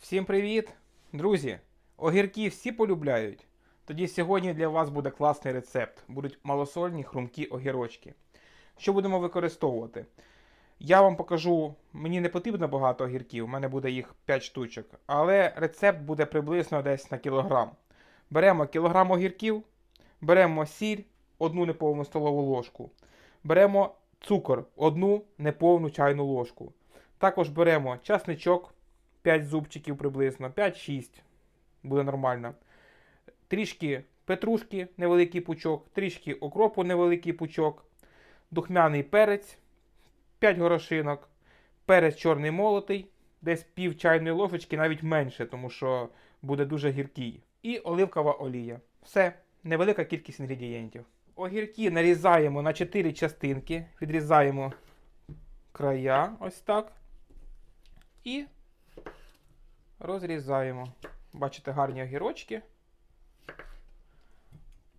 Всім привіт! Друзі! Огірки всі полюбляють. Тоді сьогодні для вас буде класний рецепт. Будуть малосольні хрумкі огірочки. Що будемо використовувати? Я вам покажу, мені не потрібно багато огірків, у мене буде їх 5 штучок, але рецепт буде приблизно десь на кілограм. Беремо кілограм огірків, беремо сіль, одну неповну столову ложку. Беремо цукор, одну неповну чайну ложку. Також беремо часничок 5 зубчиків приблизно, 5-6 буде нормально. Трішки петрушки, невеликий пучок, трішки окропу, невеликий пучок, духмяний перець, 5 горошинок, перець чорний молотий, десь пів чайної ложечки, навіть менше, тому що буде дуже гіркий. І оливкова олія. Все, невелика кількість інгредієнтів. Огірки нарізаємо на 4 частинки, відрізаємо края, ось так. І розрізаємо. Бачите, гарні огірочки.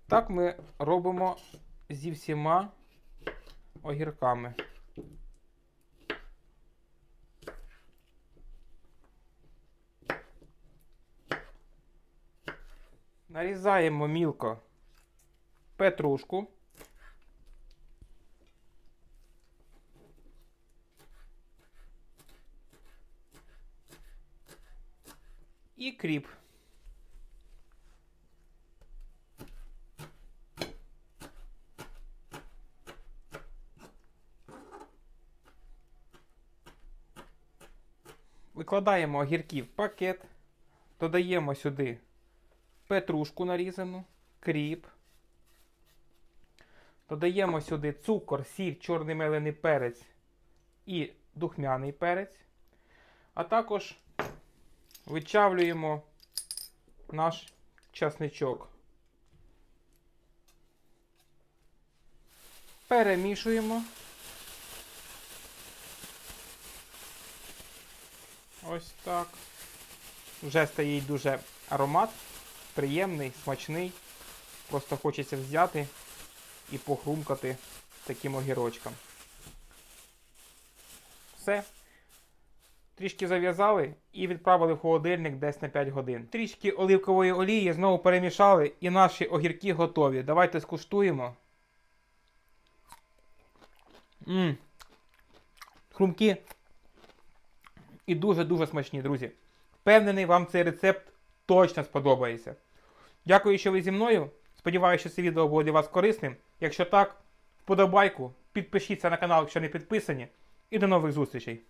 Так ми робимо зі всіма огірками. Нарізаємо мілко петрушку. І кріп. Викладаємо огірки в пакет, додаємо сюди петрушку нарізану, кріп. Додаємо сюди цукор, сіль, чорний мелений перець і духмяний перець. А також вичавлюємо наш часничок. Перемішуємо. Ось так. Вже стоїть дуже аромат, приємний, смачний. Просто хочеться взяти і похрумкати таким огірочком. Все. Трішки зав'язали і відправили в холодильник десь на 5 годин. Трішки оливкової олії знову перемішали і наші огірки готові. Давайте скуштуємо. Ммм. Хрумкі. І дуже-дуже смачні, друзі. Впевнений, вам цей рецепт точно сподобається. Дякую, що ви зі мною. Сподіваюся, що це відео було для вас корисним. Якщо так, вподобайку, підпишіться на канал, якщо не підписані. І до нових зустрічей!